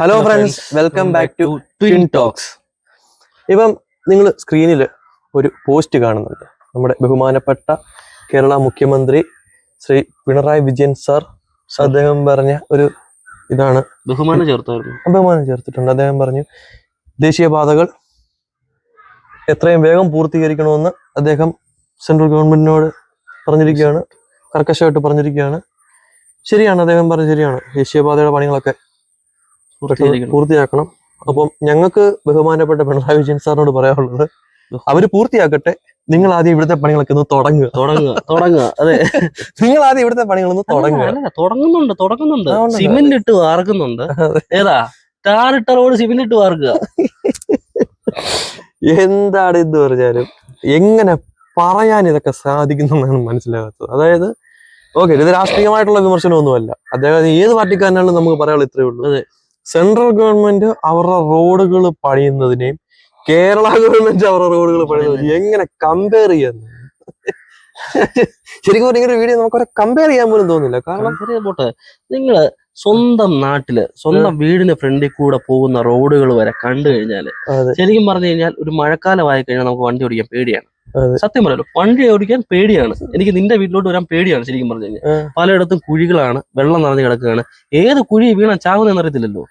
Hello friends welcome back to Twin Talks ഇപ്പം നിങ്ങൾ സ്ക്രീനിൽ ഒരു പോസ്റ്റ് കാണുന്നുണ്ട്. നമ്മുടെ ബഹുമാനപ്പെട്ട കേരള മുഖ്യമന്ത്രി ശ്രീ പിണറായി വിജയൻ സാർ അദ്ദേഹം പറഞ്ഞ ഒരു ഇതാണ്. ബഹുമാനം ചേർത്തായിരുന്നു ബഹുമാനം ചേർത്തിട്ടുണ്ട്. അദ്ദേഹം പറഞ്ഞു ദേശീയപാതകൾ എത്രയും വേഗം പൂർത്തീകരിക്കണമെന്ന് അദ്ദേഹം സെൻട്രൽ ഗവൺമെന്റിനോട് പറഞ്ഞിരിക്കുകയാണ്. കർക്കശമായിട്ട് പറഞ്ഞിരിക്കുകയാണ്. ശരിയാണ്. അദ്ദേഹം പറഞ്ഞു ശരിയാണ്. ദേശീയപാതയുടെ പണികളൊക്കെ. പൂർത്തിയാക്കണം. അപ്പം ഞങ്ങൾക്ക് ബഹുമാനപ്പെട്ട പിണറായി വിജയൻ സാറിനോട് പറയാനുള്ളത് അവർ പൂർത്തിയാക്കട്ടെ. നിങ്ങൾ ആദ്യം ഇവിടുത്തെ പണികളൊക്കെ ഒന്ന് തുടങ്ങുക. തുടങ്ങുക തുടങ്ങുക. അതെ. നിങ്ങൾ ആദ്യം ഇവിടുത്തെ പണികളൊന്ന് തുടങ്ങുക. തുടങ്ങുന്നുണ്ട് തുടങ്ങുന്നുണ്ട്. സിമന്റ് ഇട്ട് വാർക്കുന്നുണ്ട്. ഏതാ? ടാറിട്ട റോഡ് സിമെന്റ് ഇട്ട് വാർക്കുക. എന്താണ് എന്ന് പറഞ്ഞാലും എങ്ങനെ പറയാൻ ഇതൊക്കെ സാധിക്കുന്നതാണ് മനസ്സിലാകാത്തത്. അതായത് ഓക്കെ ഇത് രാഷ്ട്രീയമായിട്ടുള്ള വിമർശനമൊന്നുമല്ല. അദ്ദേഹം ഏത് പാർട്ടിക്കാരനാണെങ്കിലും നമുക്ക് പറയാനുള്ള ഇത്രയേ ഉള്ളൂ. അതെ. സെൻട്രൽ ഗവൺമെന്റ് അവരുടെ റോഡുകൾ പണിയുന്നതിനെയും കേരള ഗവൺമെന്റ് അവരുടെ റോഡുകൾ പണിയുന്നതിനെയും എങ്ങനെ കമ്പയർ ചെയ്യുന്നു? ശരിക്കും പറഞ്ഞ വീഡിയോ നമുക്ക് കമ്പയർ ചെയ്യാൻ പോലും തോന്നില്ല കാരണം പോട്ടെ. നിങ്ങൾ സ്വന്തം നാട്ടിൽ സ്വന്തം വീടിന് ഫ്രണ്ടിൽ കൂടെ പോകുന്ന റോഡുകൾ വരെ കണ്ടു കഴിഞ്ഞാൽ ശരിക്കും പറഞ്ഞു കഴിഞ്ഞാൽ ഒരു മഴക്കാലമായി കഴിഞ്ഞാൽ നമുക്ക് വണ്ടി ഓടിക്കാൻ പേടിയാണ്. സത്യം പറയല്ലോ വണ്ടി ഓടിക്കാൻ പേടിയാണ്. എനിക്ക് നിന്റെ വീട്ടിലോട്ട് വരാൻ പേടിയാണ് ശരിക്കും പറഞ്ഞു കഴിഞ്ഞാൽ. പലയിടത്തും കുഴികളാണ് വെള്ളം നിറഞ്ഞു കിടക്കുകയാണ്. ഏത് കുഴി വീണ ചാവുന്നെന്ന് അറിയത്തില്ലല്ലോ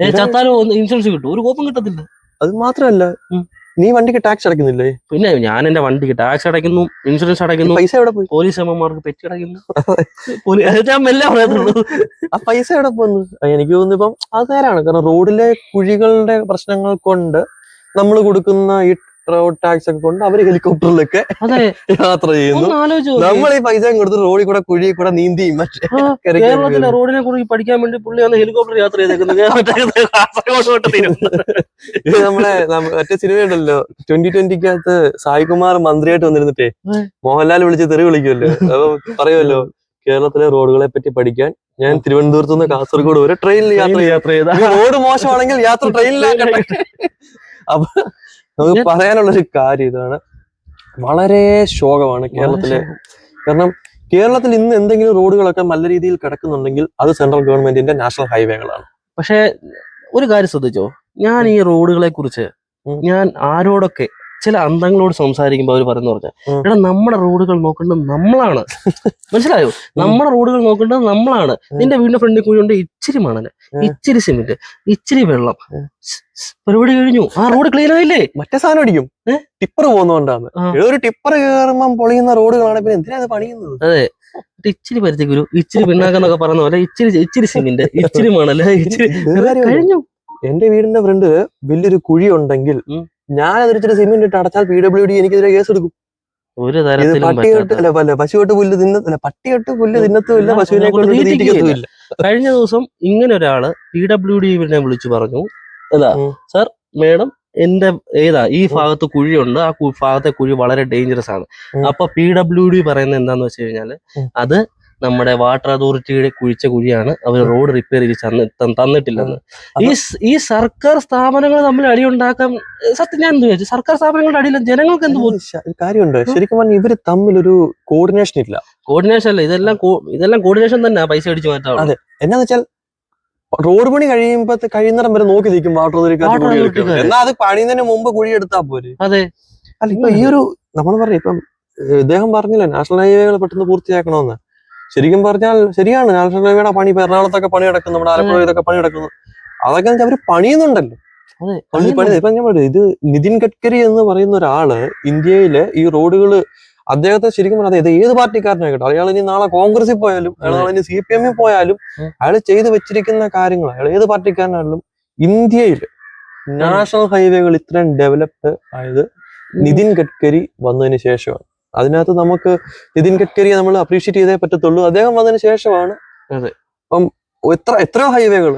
ഏ ചത്താലോ ഇൻഷുറൻസ് കിട്ടും. ഒരു കോപ്പം കിട്ടത്തില്ല. അത് മാത്രമല്ല നീ വണ്ടിക്ക് ടാക്സ് അടക്കുന്നില്ലേ പിന്നെ ഞാൻ എന്റെ വണ്ടിക്ക് ടാക്സ് അടയ്ക്കുന്നു ഇൻഷുറൻസ് അടയ്ക്കുന്നു. പൈസ എവിടെ പോയി? പോലീസ് അമ്മമാർക്ക് പെറ്റി അടയ്ക്കുന്നു. എല്ലാം പറയത്തുള്ളൂ ആ പൈസ എവിടെ പോന്നു? എനിക്ക് തോന്നുന്നു ഇപ്പം അത് നേരാണ്. കാരണം റോഡിലെ കുഴികളുടെ പ്രശ്നങ്ങൾ കൊണ്ട് നമ്മൾ കൊടുക്കുന്ന ഈ റോഡ് ടാക്സ് ഒക്കെ കൊണ്ട് അവർ ഹെലികോപ്റ്ററിലൊക്കെ യാത്ര ചെയ്യുന്നു. നമ്മൾ ഈ പൈസ കൊടുത്ത് റോഡിൽ കൂടെ കുഴി കൂടെ നീന്തി മറ്റേ റോഡിനെ കുറിച്ച് പഠിക്കാൻ വേണ്ടി പുള്ളി അന്ന് ഹെലികോപ്റ്റർ യാത്ര ചെയ്തേക്കുന്നത് നമ്മളെ നമ്മ- മറ്റേ സിനിമയുണ്ടല്ലോ ട്വന്റി ട്വന്റിക്കകത്ത് സായികുമാർ മന്ത്രിയായിട്ട് വന്നിരുന്നിട്ടേ. മോഹൻലാൽ വിളിച്ച് തെറി വിളിക്കുമല്ലോ. അപ്പൊ പറയുമല്ലോ കേരളത്തിലെ റോഡുകളെ പറ്റി പഠിക്കാൻ ഞാൻ തിരുവനന്തപുരത്ത് നിന്ന് കാസർഗോഡ് വരെ ട്രെയിനിൽ യാത്ര യാത്ര ചെയ്ത. റോഡ് മോശമാണെങ്കിൽ യാത്ര ട്രെയിനിലാക്കട്ടെ അപ്പൊ നമുക്ക് പറയാനുള്ള ഒരു കാര്യം ഇതാണ്. വളരെ ശോകമാണ് കേരളത്തിലെ കാരണം കേരളത്തിൽ ഇന്ന് എന്തെങ്കിലും റോഡുകളൊക്കെ നല്ല രീതിയിൽ കിടക്കുന്നുണ്ടെങ്കിൽ അത് സെൻട്രൽ ഗവൺമെന്റിന്റെ നാഷണൽ ഹൈവേകളാണ്. പക്ഷെ ഒരു കാര്യം ശ്രദ്ധിച്ചോ? ഞാൻ ഈ റോഡുകളെ കുറിച്ച് ഞാൻ ആരോടൊക്കെ ചില അന്തങ്ങളോട് സംസാരിക്കുമ്പോൾ അവർ പറയുന്ന പറഞ്ഞാൽ എടാ നമ്മുടെ റോഡുകൾ നോക്കേണ്ടത് നമ്മളാണ്. മനസ്സിലായോ? നമ്മുടെ റോഡുകൾ നോക്കേണ്ടത് നമ്മളാണ്. നിന്റെ വീടിന്റെ ഫ്രണ്ടിൽ കൂടിയുണ്ട് ഇച്ചിരി മണൽ ഇച്ചിരി സിമെന്റ് ഇച്ചിരി വെള്ളം. പരിപാടി കഴിഞ്ഞു. ആ റോഡ് ക്ലീൻ ആയില്ലേ? മറ്റേ സാധനം അടിക്കും. ടിപ്പർ പോകുന്നോണ്ടാണ്. ഒരു ടിപ്പർ കയറുമ്പം പൊളിയുന്ന റോഡുകളാണ്. പിന്നെ എന്തിനാ അത് പണിയുന്നത്? അതെ. ഇച്ചിരി പരുത്തിക്കുരു ഇച്ചിരി പിണ്ണാക്കെന്നൊക്കെ പറയുന്ന പോലെ ഇച്ചിരി ഇച്ചിരി സിമെന്റ് ഇച്ചിരി മണൽ ഇച്ചിരി കഴിഞ്ഞു. എന്റെ വീടിന്റെ ഫ്രണ്ട് വലിയൊരു കുഴി ഉണ്ടെങ്കിൽ. ഞാൻ അതിരിച്ചിട്ട് സിമെന്റ് ഇട്ട് അടച്ചാൽ പി ഡബ്ല്യു ഡി എനിക്കെതിരെ കേസ് എടുക്കും ഒരു തരത്തിലും പശുവോട്ട് പുല്ല് തിന്നത്തില്ല പട്ടിയോട്ട് പുല്ല് തിന്നത്തുമില്ല പശുവിനെ കൊണ്ട് തീറ്റിക്കത്തുമില്ല. കഴിഞ്ഞ ദിവസം ഇങ്ങനെ ഒരാൾ പി ഡബ്ല്യു ഡി വിളിച്ചു പറഞ്ഞു. അതാ. സാർ മേഡം എന്റെ ഏതാ ഈ ഭാഗത്ത് കുഴിയുണ്ട്. ആ ഭാഗത്തെ കുഴി വളരെ ഡേഞ്ചറസ് ആണ്. അപ്പൊ പി ഡബ്ല്യു ഡി പറയുന്നത് എന്താന്ന് വെച്ച് കഴിഞ്ഞാൽ അത് നമ്മുടെ വാട്ടർ അതോറിറ്റിയുടെ കുഴിച്ച കുഴിയാണ് അവർ റോഡ് റിപ്പയർ ചെയ്ത് തന്നിട്ടില്ലെന്ന്. ഈ ഈ സർക്കാർ സ്ഥാപനങ്ങൾ തമ്മിൽ അടിയുണ്ടാക്കാൻ സത്യം ഞാൻ എന്ത് ചോദിച്ചു? സർക്കാർ സ്ഥാപനങ്ങളുടെ അടിയില്ല ജനങ്ങൾക്ക് എന്ത് കാര്യമുണ്ട്. ശരിക്കും പറഞ്ഞാൽ ഇവർ തമ്മിൽ ഒരു കോർഡിനേഷൻ ഇല്ല. കോർഡിനേഷൻ അല്ല ഇതെല്ലാം ഇതെല്ലാം കോർഡിനേഷൻ തന്നെ പൈസ അടിച്ചു മാറ്റാം അതെ. എന്നാന്ന് വെച്ചാൽ റോഡ് പണി കഴിയുമ്പോ കഴിയുന്നിടം വരെ നോക്കി നിൽക്കും വാട്ടർ അതോറിറ്റി. എന്നാ അത് പണിയുന്നതിന് മുമ്പ് കുഴി എടുത്താ പോരെ? അതെ. അല്ല ഇപ്പൊ ഈ ഒരു നമ്മൾ പറഞ്ഞു ഇപ്പം ഇദ്ദേഹം പറഞ്ഞില്ല നാഷണൽ ഹൈവേകൾ പെട്ടെന്ന് പൂർത്തിയാക്കണമെന്ന് ശരിക്കും പറഞ്ഞാൽ ശരിയാണ്. നാഷണൽ ഹൈവേയുടെ പണി ഇപ്പൊ എറണാകുളത്തൊക്കെ പണി നടക്കുന്നു നമ്മുടെ ആലപ്പുഴ ഇതൊക്കെ പണി നടക്കുന്നു. അതൊക്കെ അവർ വെച്ചാൽ അവർ പണിയുന്നുണ്ടല്ലോ. പണി പണി ഇപ്പൊ ഞാൻ ഇത് നിതിൻ ഗഡ്കരി എന്ന് പറയുന്ന ഒരാൾ ഇന്ത്യയിലെ ഈ റോഡുകൾ അദ്ദേഹത്തെ ശരിക്കും പറഞ്ഞാൽ ഏത് പാർട്ടിക്കാരനായിക്കോട്ടെ അയാൾ ഇനി നാളെ കോൺഗ്രസിൽ പോയാലും അയാൾ ഇനി സി പി എമ്മിൽ പോയാലും അയാൾ ചെയ്തു വെച്ചിരിക്കുന്ന കാര്യങ്ങൾ അയാൾ ഏത് പാർട്ടിക്കാരനായാലും ഇന്ത്യയിൽ നാഷണൽ ഹൈവേകൾ ഇത്രയും ഡെവലപ്ഡ് ആയത് നിതിൻ ഗഡ്കരി വന്നതിന് ശേഷമാണ്. അതിനകത്ത് നമുക്ക് നിതിൻ ഗഡ്കരിയെ നമ്മൾ അപ്രീഷിയേറ്റ് ചെയ്തേ പറ്റത്തുള്ളൂ. അദ്ദേഹം വന്നതിന് ശേഷമാണ് അതെ. അപ്പം എത്ര എത്രയോ ഹൈവേകൾ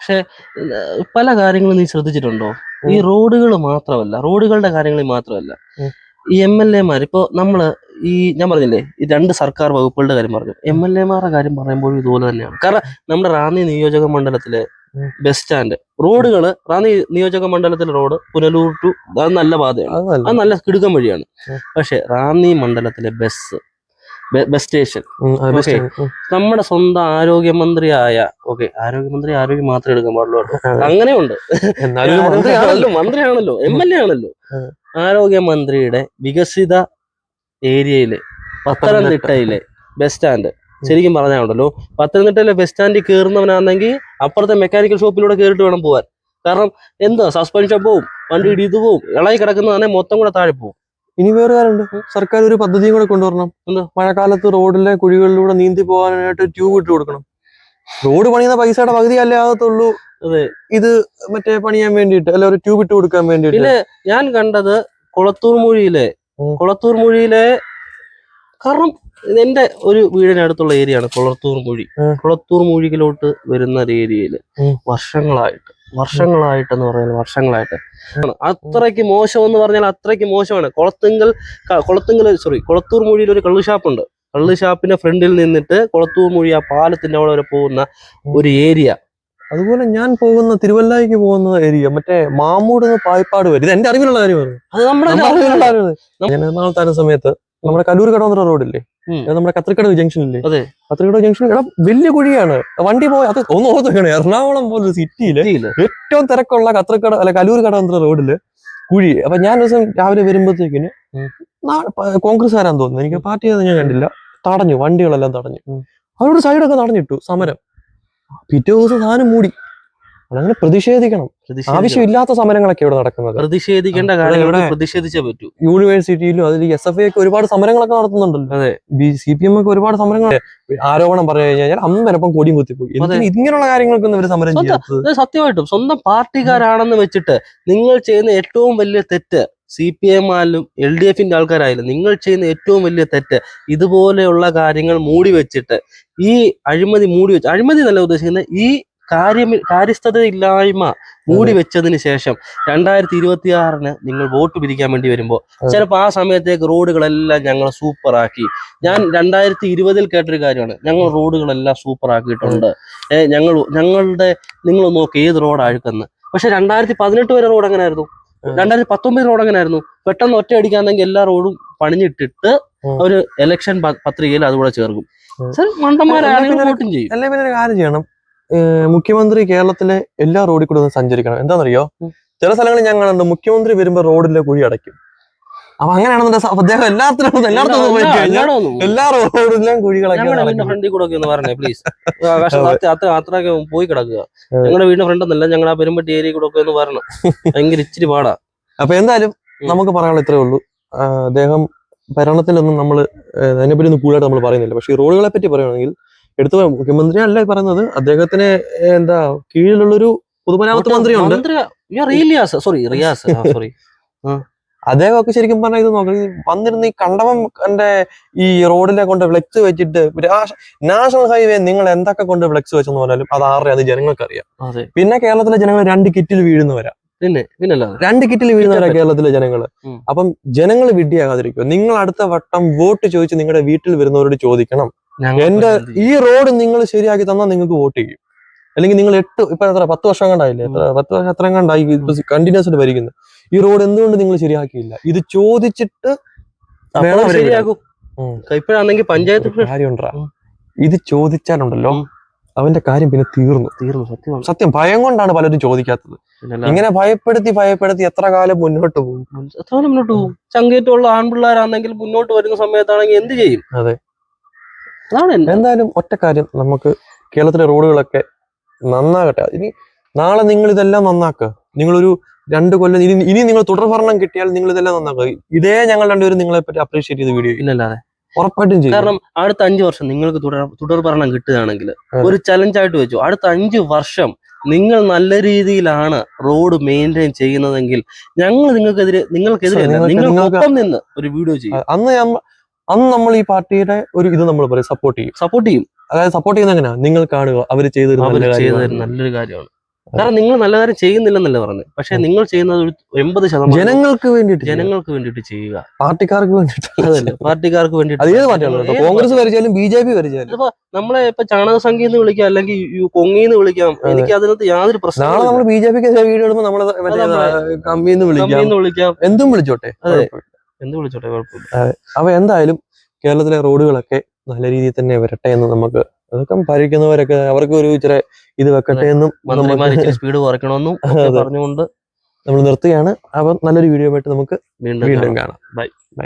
പക്ഷെ പല കാര്യങ്ങളും നീ ശ്രദ്ധിച്ചിട്ടുണ്ടോ? ഈ റോഡുകൾ മാത്രമല്ല റോഡുകളുടെ കാര്യങ്ങളിൽ മാത്രമല്ല. ഈ എം എൽ എമാർ ഇപ്പൊ നമ്മൾ ഈ ഞാൻ പറഞ്ഞില്ലേ ഈ രണ്ട് സർക്കാർ വകുപ്പുകളുടെ കാര്യം പറഞ്ഞു. എം എൽ എമാരുടെ കാര്യം പറയുമ്പോഴും ഇതുപോലെ തന്നെയാണ്. കാരണം നമ്മുടെ റാന്നി നിയോജക മണ്ഡലത്തിലെ. ബസ് സ്റ്റാൻഡ് റോഡുകൾ റാന്നി നിയോജക മണ്ഡലത്തിലെ റോഡ് പുനലൂർ ടു അത് നല്ല പാതയാണ്. അത് നല്ല കിടുക്കം വഴിയാണ്. പക്ഷെ റാന്നി മണ്ഡലത്തിലെ ബസ് ബസ് സ്റ്റേഷൻ ഓക്കെ. നമ്മുടെ സ്വന്തം ആരോഗ്യമന്ത്രിയായ ഓക്കെ ആരോഗ്യമന്ത്രി ആരോഗ്യം മാത്രമേ എടുക്കാൻ പാടുള്ളൂ അങ്ങനെ ഉണ്ട് അങ്ങനെയുണ്ട്. മന്ത്രിയാണല്ലോ. എം എൽ എ ആണല്ലോ. ആരോഗ്യമന്ത്രിയുടെ വികസിത ഏരിയയിലെ പത്തനംതിട്ടയിലെ ബസ് സ്റ്റാൻഡ് ശരിക്കും പറഞ്ഞാണ്ടല്ലോ പത്തനംതിട്ടയിലെ ബസ് സ്റ്റാൻഡിൽ കയറുന്നവനാണെങ്കിൽ അപ്പുറത്തെ മെക്കാനിക്കൽ ഷോപ്പിലൂടെ കയറിയിട്ട് വേണം പോവാൻ. കാരണം എന്താ? സസ്പെൻഷൻ പോവും വണ്ടി ഇടിയത് പോവും ഇളകി കിടക്കുന്നതാണെ മൊത്തം കൂടെ താഴെ പോവും. ഇനി വേറെ കാര്യമുണ്ട് സർക്കാർ ഒരു പദ്ധതിയും കൂടെ കൊണ്ടുവരണം. എന്താ? മഴക്കാലത്ത് റോഡിലെ കുഴികളിലൂടെ നീന്തി പോകാനായിട്ട് ട്യൂബ് ഇട്ട് കൊടുക്കണം. റോഡ് പണിയുന്ന പൈസയുടെ പകുതി അല്ലേ ആകത്തുള്ളൂ. അതെ. ഇത് മറ്റേ പണിയാൻ വേണ്ടിട്ട് അല്ല ഒരു ട്യൂബ് ഇട്ട് കൊടുക്കാൻ വേണ്ടിയിട്ട്. പിന്നെ ഞാൻ കണ്ടത് കുളത്തൂർ മൊഴിയിലെ കുളത്തൂർ മൊഴിയിലെ കാരണം എന്റെ ഒരു വീടിനടുത്തുള്ള ഏരിയ ആണ് കുളത്തൂർ മൊഴി കൊളത്തൂർ മൊഴിയിലോട്ട് വരുന്ന ഒരു ഏരിയയിൽ വർഷങ്ങളായിട്ട് വർഷങ്ങളായിട്ട് എന്ന് പറഞ്ഞാൽ വർഷങ്ങളായിട്ട്. അത്രയ്ക്ക് മോശം എന്ന് പറഞ്ഞാൽ അത്രയ്ക്ക് മോശമാണ്. കൊളത്തുങ്കൽ കൊളത്തുങ്കൽ സോറി കൊളത്തൂർ മൊഴിയിൽ ഒരു കള്ളു ഷാപ്പുണ്ട് കള്ളു ഷാപ്പിന്റെ ഫ്രണ്ടിൽ നിന്നിട്ട് കൊളത്തൂർ മൊഴി ആ പാലത്തിന്റെ അവിടെ വരെ പോകുന്ന ഒരു ഏരിയ അതുപോലെ ഞാൻ പോകുന്ന തിരുവല്ലായിക്ക് പോകുന്ന ഏരിയ മറ്റേ മാമൂട് പായ്പാട് വരും. ഇത് എന്റെ അറിവിലുള്ള കാര്യമാണ്. അത് നമ്മുടെ അറിവിലുള്ള കാര്യമാണ്. ഞാൻ എറണാകുളത്ത് സമയത്ത് നമ്മുടെ കല്ലൂർ കടവന്ത്ര റോഡില്ലേ? നമ്മുടെ കത്രിക്കടവ് ജംഗ്ഷനില്ലേ അതെ. കത്രിക്കടവ് ജംഗ്ഷൻ എടാ വലിയ കുഴിയാണ്. വണ്ടി പോയി അത് ഒന്ന് ഓർത്ത് എറണാകുളം പോലൊരു സിറ്റിയിൽ. ഏറ്റവും തിരക്കുള്ള കത്രിക്കട അല്ല കലൂർ കടവന്ത്ര റോഡിൽ കുഴി. അപ്പൊ ഞാൻ ദിവസം രാവിലെ വരുമ്പോഴത്തേക്കിന് കോൺഗ്രസ് കോൺഗ്രസ്സുകാരാന്ന് തോന്നുന്നു. എനിക്ക് പാർട്ടി ഞാൻ കണ്ടില്ല. തടഞ്ഞു വണ്ടികളെല്ലാം തടഞ്ഞു. അവരോട് സൈഡൊക്കെ തടഞ്ഞിട്ടു സമരം. പിറ്റേ ദിവസം സാധനം മൂടി. അതങ്ങനെ പ്രതിഷേധിക്കണം. ആവശ്യമില്ലാത്ത സമരങ്ങളൊക്കെ ഇവിടെ നടക്കുന്നത്. പ്രതിഷേധിക്കേണ്ട കാര്യം ഇവിടെ- പ്രതിഷേധിച്ചേ പറ്റൂ. യൂണിവേഴ്സിറ്റിയിലും അതിൽ എസ് എഫ് ഒക്കെ ഒരുപാട് സമരങ്ങളൊക്കെ നടത്തുന്നുണ്ടല്ലോ. അതെ. ബി സി പി എം ഒക്കെ ഒരുപാട് സമരങ്ങൾ ആരോപണം പറഞ്ഞു കഴിഞ്ഞാൽ അന്നേരം കൊടിയും കുത്തിപ്പോയി ഇങ്ങനെയുള്ള കാര്യങ്ങൾക്കൊന്നും ഇവർ സമരം ചെയ്യാത്തത്? സത്യമായിട്ടും. സ്വന്തം പാർട്ടിക്കാരാണെന്ന് വെച്ചിട്ട് നിങ്ങൾ ചെയ്യുന്ന ഏറ്റവും വലിയ തെറ്റ് സി പി എം ആയാലും എൽ ഡി എഫിന്റെ ആൾക്കാരായാലും നിങ്ങൾ ചെയ്യുന്ന ഏറ്റവും വലിയ തെറ്റ് ഇതുപോലെയുള്ള കാര്യങ്ങൾ മൂടി വെച്ചിട്ട് ഈ അഴിമതി മൂടി വെച്ച് അഴിമതി നല്ല ഉദ്ദേശിക്കുന്നത് ഈ കാര്യം കാര്യസ്ഥതയില്ലായ്മ മൂടി വെച്ചതിന് ശേഷം രണ്ടായിരത്തി ഇരുപത്തി ആറിന് നിങ്ങൾ വോട്ട് പിരിക്കാൻ വേണ്ടി വരുമ്പോൾ. ചിലപ്പോൾ ആ സമയത്തേക്ക് റോഡുകളെല്ലാം ഞങ്ങൾ സൂപ്പർ ആക്കി ഞാൻ രണ്ടായിരത്തി ഇരുപതിൽ കേട്ടൊരു കാര്യമാണ്. ഞങ്ങൾ റോഡുകളെല്ലാം സൂപ്പർ ആക്കിയിട്ടുണ്ട് ഏ, ഞങ്ങൾ ഞങ്ങളുടെ നിങ്ങൾ നോക്ക് ഏത് റോഡ് അഴുക്കെന്ന് പക്ഷെ രണ്ടായിരത്തി പതിനെട്ട് വരെ റോഡ് എങ്ങനെയായിരുന്നു? ആയിരുന്നു രണ്ടായിരത്തി പത്തൊമ്പത് റോഡ് എങ്ങനെയായിരുന്നു? പെട്ടെന്ന് ഒറ്റ അടിക്കാന്നെങ്കിൽ എല്ലാ റോഡും പണിഞ്ഞിട്ടിട്ട് ഒരു ഇലക്ഷൻ പത്രികയിൽ അതുകൂടെ ചേർക്കും. മണ്ടന്മാരെ വോട്ടും ചെയ്യും. അല്ലെ പിന്നെ കാര്യം ചെയ്യണം. മുഖ്യമന്ത്രി കേരളത്തിലെ എല്ലാ റോഡിൽ കൂടെ ഒന്ന് സഞ്ചരിക്കണം. എന്താണെന്നറിയോ? ചില സ്ഥലങ്ങളിൽ ഞാൻ കാണുന്നുണ്ട് മുഖ്യമന്ത്രി വരുമ്പോ റോഡിലെ കുഴി അടയ്ക്കും. അപ്പൊ അങ്ങനെയാണെന്നുണ്ടെങ്കിൽ അദ്ദേഹം എല്ലാത്തിനും എല്ലായിടത്തും പോയി കഴിഞ്ഞാൽ. എല്ലാ റോഡിലും കുഴികളൊക്കെ ഞങ്ങളുടെ വീടിന്റെ നടക്കും. ഫ്രണ്ടിൽ കൂടെ ഒന്ന് പറഞ്ഞേ പ്ലീസ് അത്രയൊക്കെ പോയി കിടക്കുക. ഞങ്ങളുടെ വീടിന്റെ ഫ്രണ്ട് എന്നല്ല ഞങ്ങളുടെ പെരുമ്പട്ടി ഏരിയ കൂടെ ഒക്കെ ഒന്ന് വരണം. ഭയങ്കര ഇച്ചിരി പാടാ. അപ്പൊ എന്തായാലും നമുക്ക് പറയാനുള്ള ഇത്രേ ഉള്ളൂ. അദ്ദേഹം ഭരണത്തിലൊന്നും നമ്മൾ അതിനെപ്പറ്റി ഒന്നും കൂടുതലായിട്ട് നമ്മൾ പറയുന്നില്ല. പക്ഷേ ഈ റോഡുകളെ പറ്റി പറയുകയാണെങ്കിൽ എടുത്തു മുഖ്യമന്ത്രി അല്ല പറയുന്നത്. അദ്ദേഹത്തിന് എന്താ കീഴിലുള്ളൊരു പൊതുമരാമത്ത് മന്ത്രിയുണ്ട്. മന്ത്രി റിയാസ്. സോറി റിയാസ്. സോറി. അദ്ദേഹമൊക്കെ ശരിക്കും പറഞ്ഞാൽ ഇത് നോക്കി. വന്നിരുന്ന ഈ കണ്ടവം എന്റെ ഈ റോഡിലെ കൊണ്ട് ഫ്ലെക്സ് വെച്ചിട്ട് നാഷണൽ ഹൈവേ നിങ്ങൾ എന്തൊക്കെ കൊണ്ട് ഫ്ലെക്സ് വെച്ചെന്ന് പറഞ്ഞാലും അത് ആരുടെ അത് ജനങ്ങൾക്ക് അറിയാം അതെ. പിന്നെ കേരളത്തിലെ ജനങ്ങൾ രണ്ട് കിറ്റിൽ വീഴുന്നവരാ രണ്ട് കിറ്റിൽ വീഴുന്നവരാ കേരളത്തിലെ ജനങ്ങൾ അപ്പം ജനങ്ങൾ വിഡ്ഢിയാകാതിരിക്കുക നിങ്ങൾ അടുത്ത വട്ടം വോട്ട് ചോദിച്ച് നിങ്ങളുടെ വീട്ടിൽ വരുന്നവരോട് ചോദിക്കണം. എന്റെ ഈ റോഡ് നിങ്ങൾ ശരിയാക്കി തന്നാൽ നിങ്ങൾക്ക് വോട്ട് ചെയ്യും. അല്ലെങ്കിൽ നിങ്ങൾ എട്ട് ഇപ്പൊ എത്ര പത്ത് വർഷം കണ്ടായില്ലേ? എത്ര പത്ത് വർഷം എത്ര കണ്ടായി. കണ്ടിന്യൂസ് ആയിട്ട് ഭരിക്കുന്നത് ഈ റോഡ് എന്തുകൊണ്ട് നിങ്ങൾ ശരിയാക്കിയില്ല? ഇത് ചോദിച്ചിട്ട് ശരിയാക്കും. ഇപ്പോഴാണെങ്കിൽ പഞ്ചായത്ത് കാര്യമുണ്ടാ ഇത് ചോദിച്ചാലുണ്ടല്ലോ അവന്റെ കാര്യം പിന്നെ തീർന്നു. തീർന്നു സത്യം സത്യം ഭയം കൊണ്ടാണ് പലരും ചോദിക്കാത്തത്. ഇങ്ങനെ ഭയപ്പെടുത്തി ഭയപ്പെടുത്തി എത്ര കാലം മുന്നോട്ട് പോകും? എത്ര കാലം മുന്നോട്ട് പോകും? ചങ്കേറ്റുള്ള ആൺപിള്ളേരാണെങ്കിൽ മുന്നോട്ട് വരുന്ന സമയത്താണെങ്കിൽ എന്ത് ചെയ്യും? അതെ. എന്തായാലും ഒറ്റ കാര്യം നമുക്ക് കേരളത്തിലെ റോഡുകളൊക്കെ നന്നാകട്ടെ. ഇനി നാളെ നിങ്ങൾ ഇതെല്ലാം നന്നാക്കുക നിങ്ങളൊരു രണ്ട് കൊല്ലം ഇനി ഇനി നിങ്ങൾ തുടർഭരണം കിട്ടിയാൽ നിങ്ങൾ ഇതെല്ലാം നന്നാക്കുക ഇതേ ഞങ്ങൾ രണ്ടുപേരും നിങ്ങളെ പറ്റി അപ്രീഷിയേറ്റ് ചെയ്ത് വീഡിയോ ഇല്ലല്ലാതെ. ഉറപ്പായിട്ടും ചെയ്യും. കാരണം അടുത്ത അഞ്ചു വർഷം നിങ്ങൾക്ക് തുടർ തുടർ ഭരണം കിട്ടുകയാണെങ്കിൽ ഒരു ചലഞ്ച് ആയിട്ട് വെച്ചു. അടുത്ത അഞ്ചു വർഷം നിങ്ങൾ നല്ല രീതിയിലാണ് റോഡ് മെയിന്റെയിൻ ചെയ്യുന്നതെങ്കിൽ ഞങ്ങൾ നിങ്ങൾക്കെതിരെ നിങ്ങൾക്കെതിരെ നിങ്ങൾ നിങ്ങൾക്ക് നിങ്ങൾക്കൊപ്പം നിന്ന് ഒരു വീഡിയോ ചെയ്യും. അന്ന് നമ്മ- അന്ന് നമ്മൾ ഈ പാർട്ടിയുടെ ഒരു ഇത് നമ്മൾ പറയും സപ്പോർട്ട് ചെയ്യും. സപ്പോർട്ട് ചെയ്യും. അതായത് സപ്പോർട്ട് ചെയ്യുന്ന എങ്ങനെയാ? നിങ്ങൾ കാണുക അവർ ചെയ്ത നല്ലൊരു കാര്യമാണ്. കാരണം നിങ്ങൾ നല്ല കാര്യം ചെയ്യുന്നില്ലെന്നല്ല പറഞ്ഞത്. പക്ഷെ നിങ്ങൾ ചെയ്യുന്നത് ഒരു എൺപത് ശതമാനം ജനങ്ങൾക്ക് വേണ്ടിയിട്ട് ജനങ്ങൾക്ക് വേണ്ടിട്ട് ചെയ്യുക. പാർട്ടിക്കാർക്ക് വേണ്ടിയിട്ട് അതല്ല പാർട്ടിക്കാർക്ക് വേണ്ടിയിട്ട് കേട്ടോ കോൺഗ്രസ് വരിച്ചാലും ബി ജെ പി വരച്ചാലും അപ്പൊ നമ്മളെ ഇപ്പൊ ചാണകസംഖ്യ എന്ന് വിളിക്കാം അല്ലെങ്കിൽ കൊങ്ങിന്ന് വിളിക്കാം എനിക്ക് അതിനകത്ത് യാതൊരു നാളെ നമ്മൾ ബി ജെ പിക്ക് വീഡിയോ ഇടുമ്പോൾ നമ്മളെ കമ്മിന്ന് വിളിക്കാം. എന്തും വിളിച്ചോട്ടെ. എന്ത് വിളിച്ചോട്ടെ കുഴപ്പമില്ല. അവ എന്തായാലും കേരളത്തിലെ റോഡുകളൊക്കെ നല്ല രീതിയിൽ തന്നെ വരട്ടെ എന്ന് നമുക്ക് അതൊക്കെ ഭരിക്കുന്നവരൊക്കെ അവർക്ക് ഒരു ഇച്ചിരി ഇത് വെക്കട്ടെ എന്നും സ്പീഡ് കുറയ്ക്കണമെന്നും പറഞ്ഞുകൊണ്ട് നമ്മൾ നിർത്തുകയാണ്. അപ്പം നല്ലൊരു വീഡിയോ ആയിട്ട് നമുക്ക് വീണ്ടും വീണ്ടും കാണാം. ബൈ. ബൈ.